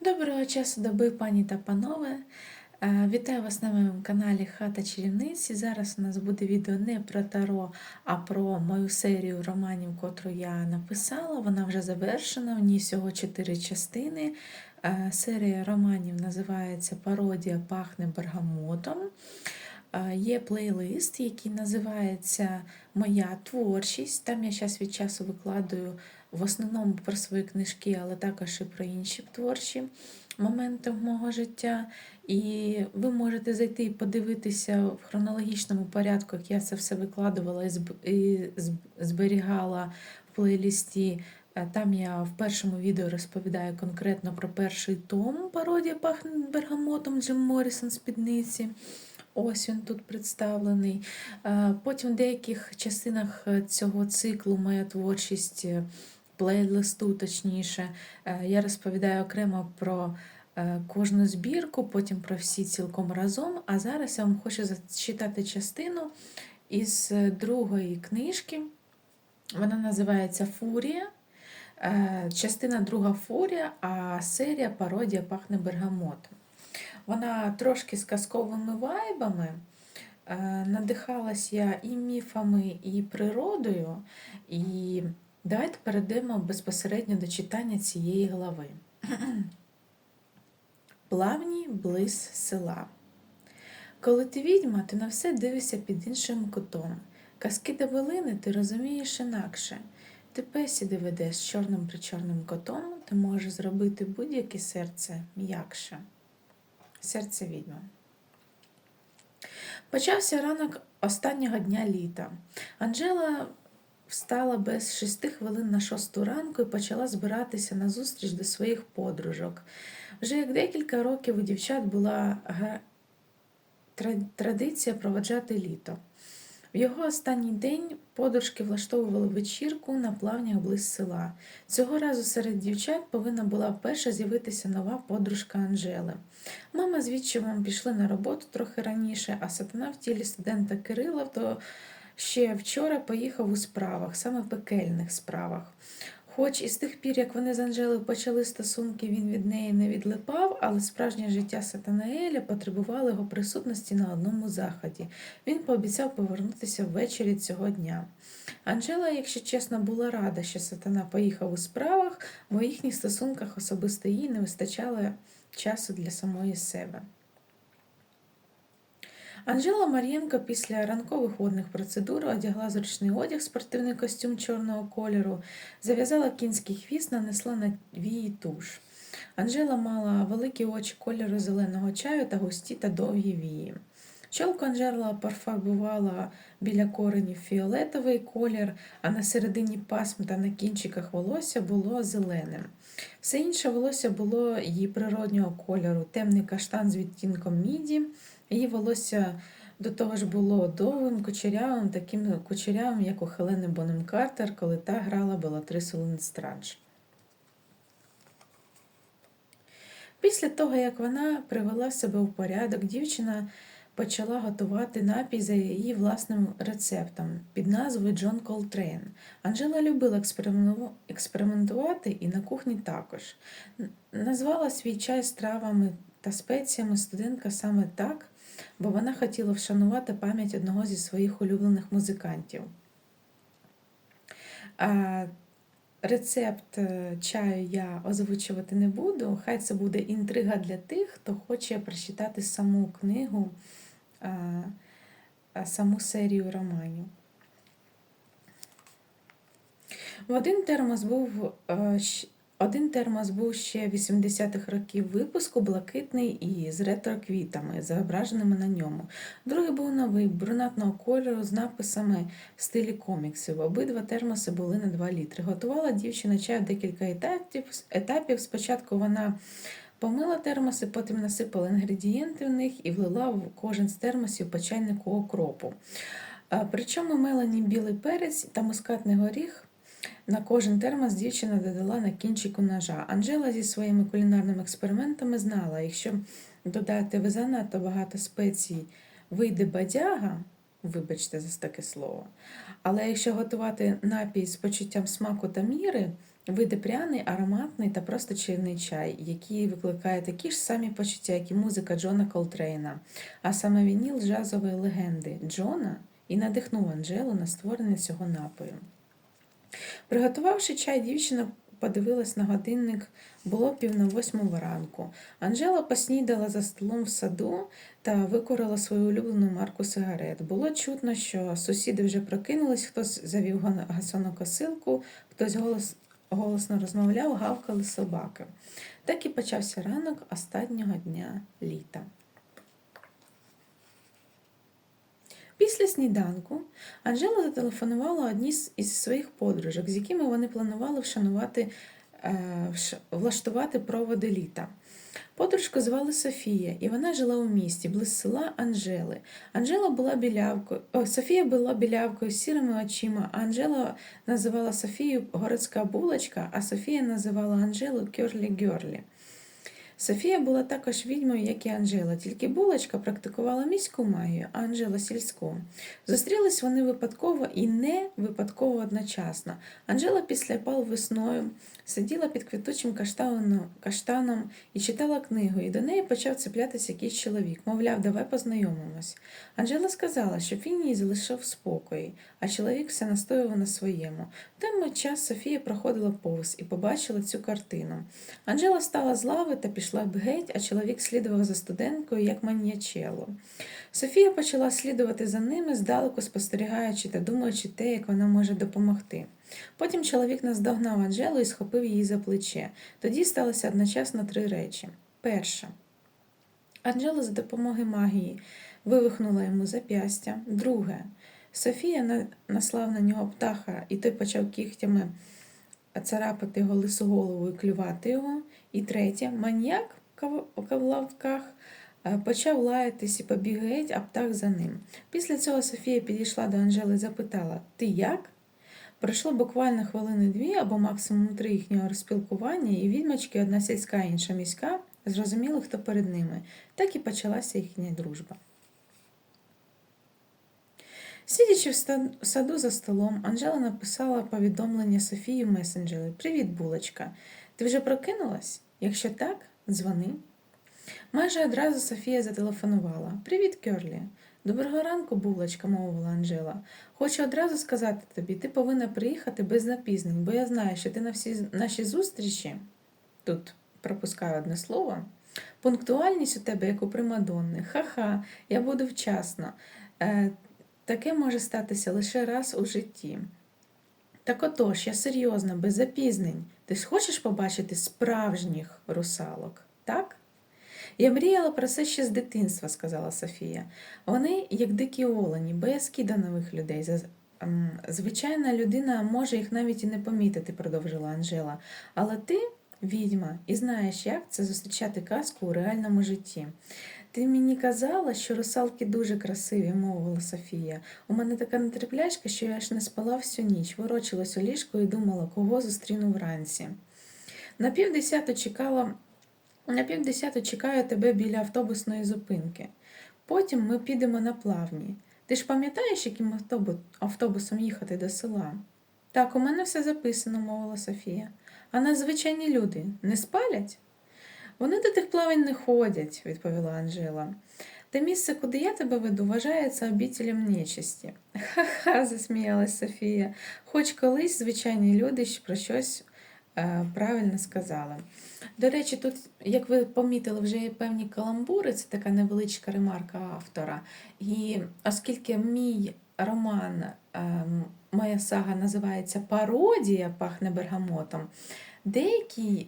Доброго часу доби, пані та панове. Е, Вітаю вас на моєму каналі Хата Чарівниці. Зараз у нас буде відео не про таро, а про мою серію романів, котру я написала. Вона вже завершена, в ній всього чотири частини. Е, Серія романів називається Пародія пахне бергамотом. Е, Є плейлист, який називається Моя творчість. Там я час від часу викладаю в основному про свої книжки, але також і про інші творчі моменти мого життя. І ви можете зайти і подивитися в хронологічному порядку, як я це все викладувала і зб- і зб- зберігала в плейлісті. Е, Там я в першому відео розповідаю конкретно про перший том пародія пахне бергамотом Джим Моррісон спідниці. Ось він тут представлений. Е, Потім в деяких частинах е, цього циклу моя творчість плейлисту, точніше, е, я розповідаю окремо про е, кожну збірку, потім про всі цілком разом. А зараз я вам хочу зачитати частину із е, другої книжки. Вона називається Фурія. Частина друга Фурія, а серія пародія пахне бергамотом. Вона трошки з казковими вайбами. Надихалась я і міфами, і природою. І давайте перейдемо безпосередньо до читання цієї глави. Плавній близ села. Коли ти відьма, ти на все дивишся під іншим кутом. Казки Давелини ти розумієш інакше. Ти песіди ведеш з чорним причорним котом, ти можеш зробити будь-яке серце м'якше. Серце відьми. Почався ранок останнього дня літа. Анжела встала без шести хвилин на шосту ранку і почала збиратися на зустріч до своїх подружок. Вже як декілька років у дівчат була традиція проводжати літо. В його останній день подружки влаштовували вечірку на плавнях близь села. Цього разу серед дівчат повинна була вперше з'явитися нова подружка Анжели. Мама з відчимом пішли на роботу трохи раніше, а сатана в тілі студента Кирила то ще вчора поїхав у справах, саме в пекельних справах. Хоч із тих пір, як вони з Анжелою почали стосунки, він від неї не відлипав, але справжнє життя Сатанаеля потребувало його присутності на одному заході. Він пообіцяв повернутися ввечері цього дня. Анжела, якщо чесно, була рада, що сатана поїхав у справах, бо в їхніх стосунках особисто їй не вистачало часу для самої себе. Анжела Мар'єнко після ранкових водних процедур одягла зручний одяг, спортивний костюм чорного кольору, зав'язала кінський хвіст, нанесла на вії туш. Анжела мала великі очі кольору зеленого чаю та густі та довгі вії. Чолку Анжела пофарбувала біля коренів фіолетовий колір, а на середині пасм та на кінчиках волосся було зеленим. Все інше волосся було її природнього кольору, темний каштан з відтінком міді. Її волосся до того ж було довгим, кучерявим, таким кучерявим, як у Хелени Бонем Картер, коли та грала Белатрису Лендстрадж. Після того, як вона привела себе в порядок, дівчина почала готувати напій за її власним рецептом під назвою Джон Колтрейн. Анжела любила експериментувати і на кухні також. Назвала свій чай стравами та спеціями студентка саме так, бо вона хотіла вшанувати пам'ять одного зі своїх улюблених музикантів. Рецепт е, чаю я озвучувати не буду. Хай це буде інтрига для тих, хто хоче прочитати саму книгу, саму серію романів. В один термос був е, один термос був ще 80-х років випуску, блакитний і з ретро-квітами, зображеними на ньому. Другий був новий, брунатного кольору з написами в стилі коміксів. Обидва термоси були на 2 літри. Готувала дівчина чай в декілька етапів. етапів. Спочатку вона помила термоси, потім насипала інгредієнти в них і влила в кожен з термосів по чайнику окропу. Причому мелані білий перець та мускатний горіх на кожен термос дівчина додала на кінчику ножа. Анжела зі своїми кулінарними експериментами знала, якщо додати ви занадто багато спецій, вийде бадяга, вибачте за таке слово. Але якщо готувати напій з почуттям смаку та міри, види пряний, ароматний та просто чайний чай, який викликає такі ж самі почуття, як і музика Джона Колтрейна, а саме вініл джазової легенди Джона і надихнув Анджелу на створення цього напою. Приготувавши чай, дівчина подивилась на годинник, було пів на восьму ранку. Анжела поснідала за столом в саду та викурила свою улюблену марку сигарет. Було чутно, що сусіди вже прокинулись, хтось завів газонокосилку, хтось голос, голосно розмовляв, гавкали собаки. Так і почався ранок останнього дня літа. Після сніданку Анжела зателефонувала одній із своїх подружок, з якими вони планували вшанувати, е, влаштувати проводи літа. Подружку звали Софія, і вона жила у місті, близь села Анжели. Анжела була білявкою, о, Софія була білявкою з сірими очима, а Анжела називала Софію городська булочка, а Софія називала Анжелу Кьорлі-Гьорлі. Софія була також відьмою, як і Анжела, тільки булочка практикувала міську магію, а Анжела сільську. Зустрілись вони випадково і не випадково одночасно. Анжела після пал весною сиділа під квітучим каштаном, і читала книгу, і до неї почав цеплятися якийсь чоловік, мовляв, давай познайомимось. Анжела сказала, щоб він її залишив в спокої, а чоловік все настоював на своєму. В той час Софія проходила повз і побачила цю картину. Анжела стала з лави та пішла б геть, а чоловік слідував за студенткою, як маньячело. Софія почала слідувати за ними, здалеку спостерігаючи та думаючи те, як вона може допомогти. Потім чоловік наздогнав Анжелу і схопив її за плече. Тоді сталося одночасно три речі. Перша. Анжела за допомогою магії вивихнула йому зап'ястя. Друге. Софія на- наслав на нього птаха, і той почав кігтями царапати його лису голову і клювати його. І третє, маньяк у кавлавках е, почав лаятись і побіг геть, а птах за ним. Після цього Софія підійшла до Анжели і запитала: Ти як? Пройшло буквально хвилини дві або максимум три їхнього розпілкування, і відьмачки, одна сільська, інша міська, зрозуміли, хто перед ними. Так і почалася їхня дружба. Сидячи в в саду за столом, Анжела написала повідомлення Софії в месенджері. Привіт, булочка. Ти вже прокинулась? Якщо так, дзвони. Майже одразу Софія зателефонувала. Привіт, Кьорлі. Доброго ранку, булочка, мовила Анжела. Хочу одразу сказати тобі, ти повинна приїхати без запізнень, бо я знаю, що ти на всі наші зустрічі тут пропускаю одне слово. Пунктуальність у тебе, як у Примадонни. Ха-ха, я буду вчасно. Е, таке може статися лише раз у житті. Так отож, я серйозно, без запізнень. Ти ж хочеш побачити справжніх русалок, так? Я мріяла про це ще з дитинства, сказала Софія. Вони, як дикі олені, боязкі до нових людей. Звичайна людина може їх навіть і не помітити, продовжила Анжела. Але ти відьма і знаєш, як це зустрічати казку у реальному житті. Ти мені казала, що русалки дуже красиві, мовила Софія. У мене така нетерплячка, що я аж не спала всю ніч, ворочилась у ліжку і думала, кого зустріну вранці. На півдесяту чекала, на півдесяту чекаю тебе біля автобусної зупинки. Потім ми підемо на плавні. Ти ж пам'ятаєш, яким автобу- автобусом їхати до села? Так, у мене все записано, мовила Софія. А нас звичайні люди не спалять? Вони до тих плавань не ходять, відповіла Анжела. Те місце, куди я тебе веду, вважається обітелем нечисті. Ха-ха, засміялась Софія. Хоч колись звичайні люди про щось е, правильно сказали. До речі, тут, як ви помітили, вже є певні каламбури, це така невеличка ремарка автора. І оскільки мій роман, ем, моя сага називається Пародія пахне бергамотом, деякі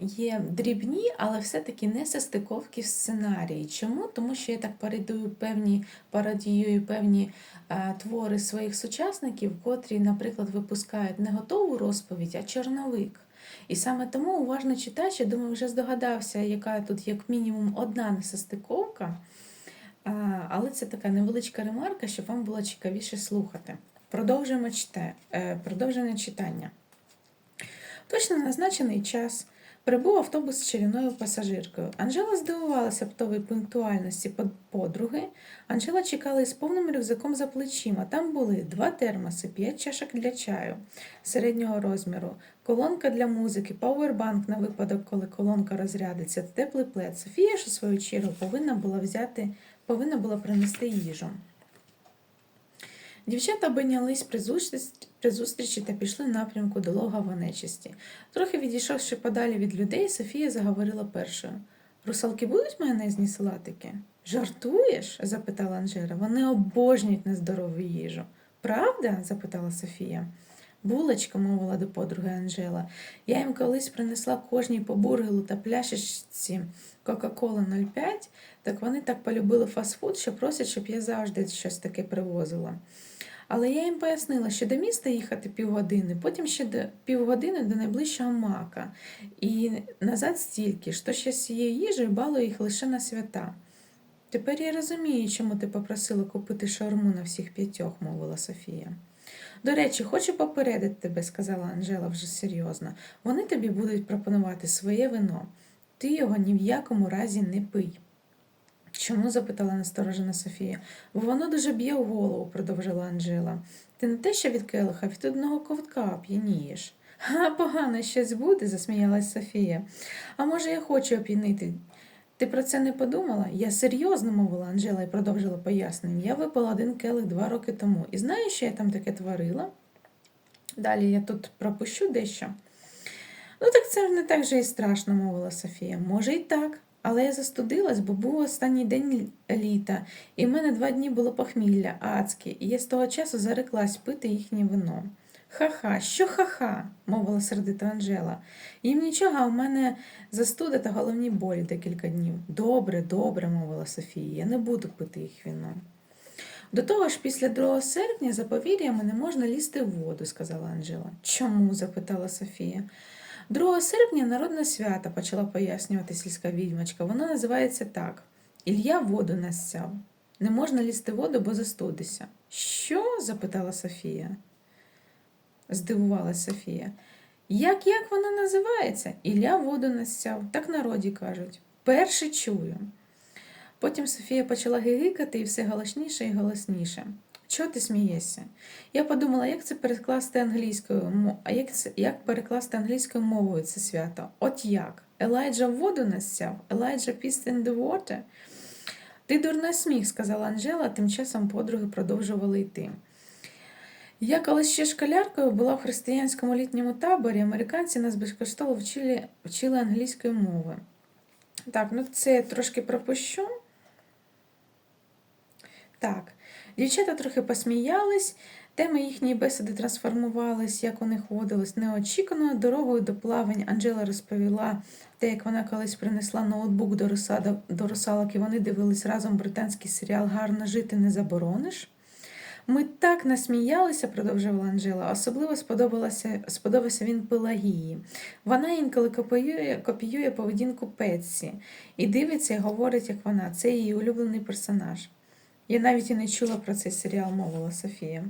є дрібні, але все-таки не состиковки в сценарії. Чому? Тому що я так пародію певні, пародіюю певні е, твори своїх сучасників, котрі, наприклад, випускають не готову розповідь, а чорновик. І саме тому уважно читач, я думаю, вже здогадався, яка тут як мінімум одна несостиковка. А, Але це така невеличка ремарка, щоб вам було цікавіше слухати. Продовжуємо е, читання. Точно назначений час Прибув автобус з чарівною пасажиркою. Анжела здивувалася птовій пунктуальності подруги. Анжела чекала із повним рюкзаком за плечима. Там були два термоси, п'ять чашок для чаю середнього розміру, колонка для музики, пауербанк на випадок, коли колонка розрядиться, теплий плед. Софія ж у свою чергу повинна була взяти, повинна була принести їжу. Дівчата обійнялись при при зустрічі та пішли в напрямку до в нечисті. Трохи відійшовши подалі від людей, Софія заговорила першою. Русалки будуть майонезні салатики? Жартуєш? запитала Анжела. Вони обожнюють нездорову їжу. Правда? запитала Софія. Булочка, мовила до подруги Анжела. Я їм колись принесла кожній по бургеру та пляшечці Кока-Кола 05, так вони так полюбили фастфуд, що просять, щоб я завжди щось таке привозила. Але я їм пояснила, що до міста їхати півгодини, потім ще до півгодини до найближчого мака. І назад стільки то ще з цією їжею балую їх лише на свята. Тепер я розумію, чому ти попросила купити шаурму на всіх п'ятьох, мовила Софія. До речі, хочу попередити тебе, сказала Анжела вже серйозно. Вони тобі будуть пропонувати своє вино. Ти його ні в якому разі не пий. Чому? запитала насторожена Софія. Бо воно дуже б'є в голову, продовжила Анжела. Ти не те, що від келиха, від одного ковтка п'янієш. А погано щось буде, засміялась Софія. А може, я хочу оп'янити. Ти про це не подумала? Я серйозно мовила Анжела і продовжила пояснення. Я випила один келих два роки тому. І знаєш, що я там таке творила? Далі я тут пропущу дещо. Ну, так це ж не так же і страшно, мовила Софія. Може, і так. Але я застудилась, бо був останній день літа, і в мене два дні було похмілля, адське, і я з того часу зареклась пити їхнє вино. Ха-ха, що ха-ха, мовила сердита Анжела. Їм нічого, а в мене застуда та головні болі декілька днів. Добре, добре, мовила Софія, я не буду пити їх вино. До того ж, після 2 серпня за повір'ями не можна лізти в воду, сказала Анжела. Чому? запитала Софія. 2 серпня народне свято, почала пояснювати сільська відьмачка. Воно називається так: Ілля воду насяв. Не можна лізти в воду, бо застудися. Що? запитала Софія. Здивувалась Софія. Як як воно називається? Ілля воду насяв, так народі кажуть. Перше чую. Потім Софія почала гигикати і все голосніше і голосніше. Чого ти смієшся? Я подумала, як це перекласти англійською а як, це, як перекласти англійською мовою це свято? От як? Елайджа воду насяв? Елайджа pissed in the water? Ти дурна сміх, сказала Анжела, тим часом подруги продовжували йти. Я колись ще школяркою була в християнському літньому таборі, американці нас безкоштовно вчили, вчили англійської мови. Так, ну це трошки пропущу. Так, дівчата трохи посміялись, теми їхньої бесіди трансформувались, як у них водилось неочікувано. Дорогою до плавань Анжела розповіла те, як вона колись принесла ноутбук до русалок, і вони дивились разом британський серіал Гарно жити не заборониш. Ми так насміялися, продовжувала Анжела. Особливо сподобалося, сподобався він Пелагії. Вона інколи копіює, копіює поведінку Петсі і дивиться і говорить, як вона. Це її улюблений персонаж. Я навіть і не чула про цей серіал, мовила Софія.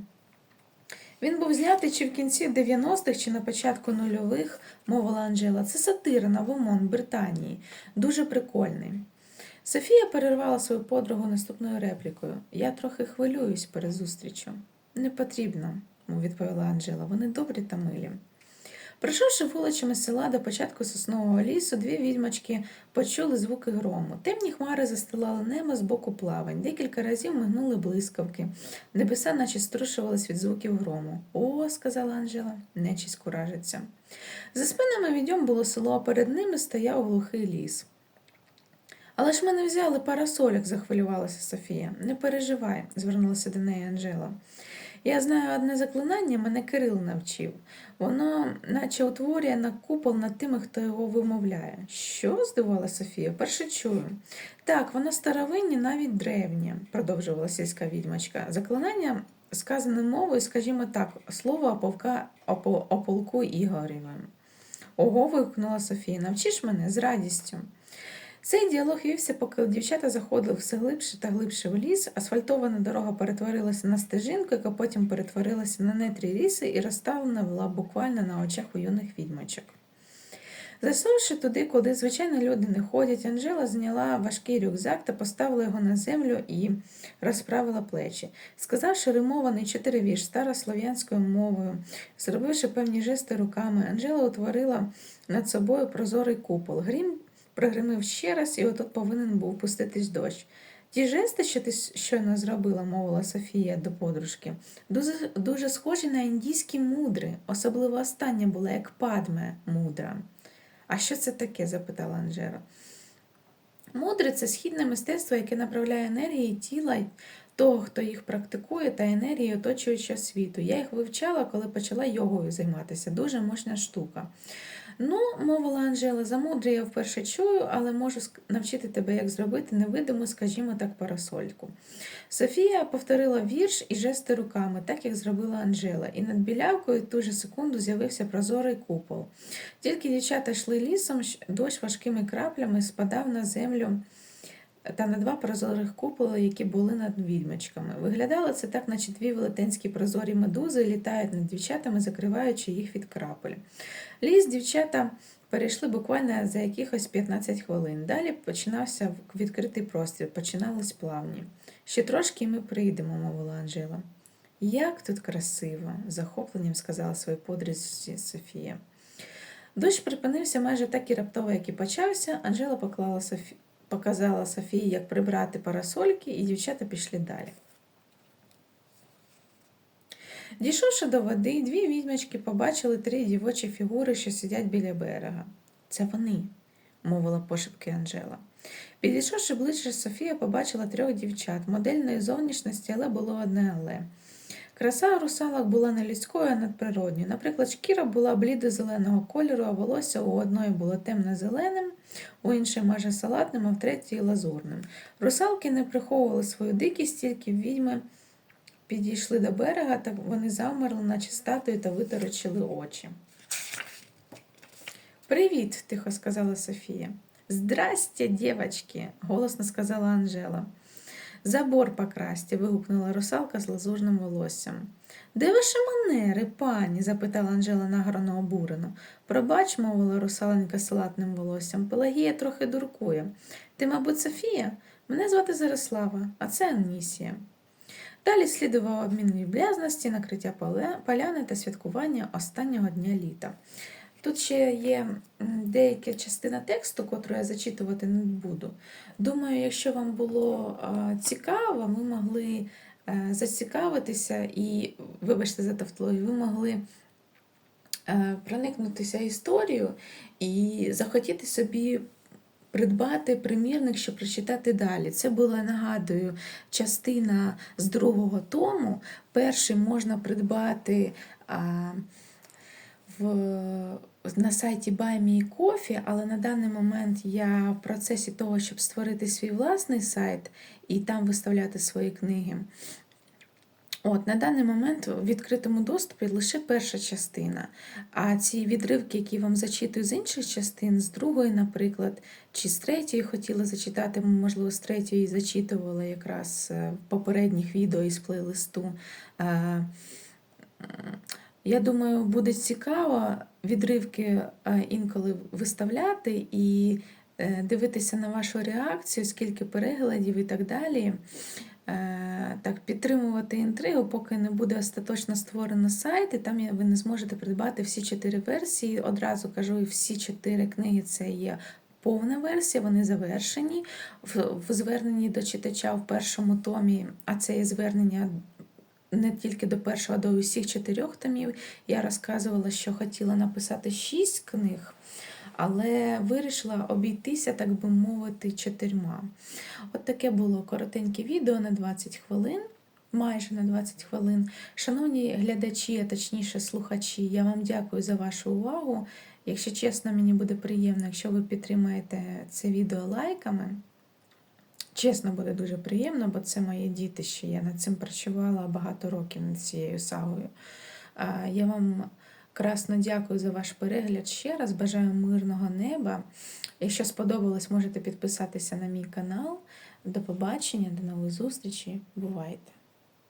Він був знятий чи в кінці 90-х, чи на початку нульових, мовила Анжела. Це сатира на Вумон, Британії. Дуже прикольний. Софія перервала свою подругу наступною реплікою. Я трохи хвилююсь перед зустрічю. Не потрібно, відповіла Анжела. Вони добрі та милі. Пройшовши вуличами села до початку соснового лісу, дві відьмачки почули звуки грому. Темні хмари застилали небо з боку плавань. Декілька разів мигнули блискавки. Небеса наче струшувались від звуків грому. О, сказала Анжела, нечість куражиться. За спинами відьом було село, а перед ними стояв глухий ліс. Але ж ми не взяли парасольок, захвилювалася Софія. Не переживай, звернулася до неї Анжела. Я знаю одне заклинання, мене Кирил навчив. Воно наче утворює на купол над тими, хто його вимовляє. Що? здивувала Софія. Перше чую. Так, воно старовинні, навіть древнє, продовжувала сільська відьмачка. Заклинання сказане мовою, скажімо так, слово о, полка, о, пол- полку Ігорєвим. Ого, вигукнула Софія. Навчиш мене з радістю. Цей діалог вівся, поки дівчата заходили все глибше та глибше в ліс. Асфальтована дорога перетворилася на стежинку, яка потім перетворилася на нетрі ліси і розставлена була буквально на очах у юних відьмачок. Засунувши туди, куди звичайно люди не ходять, Анжела зняла важкий рюкзак та поставила його на землю і розправила плечі. Сказавши римований чотиривірш старослов'янською мовою, зробивши певні жести руками, Анжела утворила над собою прозорий купол. Грім прогримив ще раз, і отут повинен був пуститись дощ. Ті жести, що ти щойно зробила, мовила Софія до подружки, дуже, дуже схожі на індійські мудри, особливо остання була як падме мудра. А що це таке? запитала Анжела. Мудре це східне мистецтво, яке направляє енергії тіла того, хто їх практикує, та енергії оточуючого світу. Я їх вивчала, коли почала йогою займатися. Дуже мощна штука. Ну, мовила Анжела, за мудре я вперше чую, але можу навчити тебе, як зробити невидиму, скажімо так, парасольку. Софія повторила вірш і жести руками, так як зробила Анжела, і над білявкою ту же секунду з'явився прозорий купол. Тільки дівчата йшли лісом, дощ важкими краплями спадав на землю та на два прозорих куполи, які були над відьмачками. Виглядало це так, наче дві велетенські прозорі медузи літають над дівчатами, закриваючи їх від крапель. Ліс дівчата перейшли буквально за якихось 15 хвилин. Далі починався відкритий простір, починались плавні. Ще трошки ми прийдемо, мовила Анжела. Як тут красиво, захопленням сказала своїй подрузі Софія. Дощ припинився майже так і раптово, як і почався. Анжела поклала Софі показала Софії, як прибрати парасольки, і дівчата пішли далі. Дійшовши до води, дві відьмачки побачили три дівочі фігури, що сидять біля берега. Це вони, мовила пошепки Анжела. Підійшовши ближче, Софія побачила трьох дівчат, модельної зовнішності, але було одне але. Краса русалок була не людською, а надприродньою. Наприклад, шкіра була блідо-зеленого кольору, а волосся у одної було темно-зеленим, у іншої майже салатним, а в третій лазурним. Русалки не приховували свою дикість, тільки відьми підійшли до берега, та вони замерли, наче статуї, та виторочили очі. Привіт, тихо сказала Софія. Здрастя, дівчатки, голосно сказала Анжела. Забор покрасьте, вигукнула русалка з лазурним волоссям. Де ваші манери, пані? запитала Анжела награно обурено. Пробач, мовила русаленька салатним волоссям. Пелагія трохи дуркує. Ти, мабуть, Софія? Мене звати Зарислава, а це Анісія. Далі слідував обмін відблязності, накриття поляни та святкування останнього дня літа. Тут ще є деяка частина тексту, котру я зачитувати не буду. Думаю, якщо вам було цікаво, ви могли е, зацікавитися і, вибачте, за тавтологію, ви могли е, проникнутися історією і захотіти собі. Придбати примірник, щоб прочитати далі. Це була, нагадую, частина з другого тому. Перший можна придбати а, в на сайті Coffee, але на даний момент я в процесі того, щоб створити свій власний сайт і там виставляти свої книги. От, На даний момент в відкритому доступі лише перша частина. А ці відривки, які вам зачитую з інших частин, з другої, наприклад, чи з третьої хотіла зачитати, можливо, з третьої зачитувала якраз е, в попередніх відео із плейлисту. Я думаю, буде цікаво відривки е, інколи виставляти і е, дивитися на вашу реакцію, скільки переглядів і так далі. Е, так, Підтримувати інтригу, поки не буде остаточно створено сайт, і там ви не зможете придбати всі чотири версії. Одразу кажу, всі чотири книги це є. Повна версія, вони завершені в зверненні до читача в першому томі, а це є звернення не тільки до першого, а до усіх чотирьох томів. Я розказувала, що хотіла написати шість книг, але вирішила обійтися, так би мовити, чотирма. От таке було коротеньке відео на 20 хвилин. Майже на 20 хвилин. Шановні глядачі, а точніше слухачі, я вам дякую за вашу увагу. Якщо чесно, мені буде приємно, якщо ви підтримаєте це відео лайками. Чесно, буде дуже приємно, бо це моє дітище. Я над цим працювала багато років над цією сагою. Я вам красно дякую за ваш перегляд ще раз. Бажаю мирного неба. Якщо сподобалось, можете підписатися на мій канал. До побачення, до нових зустрічей. Бувайте!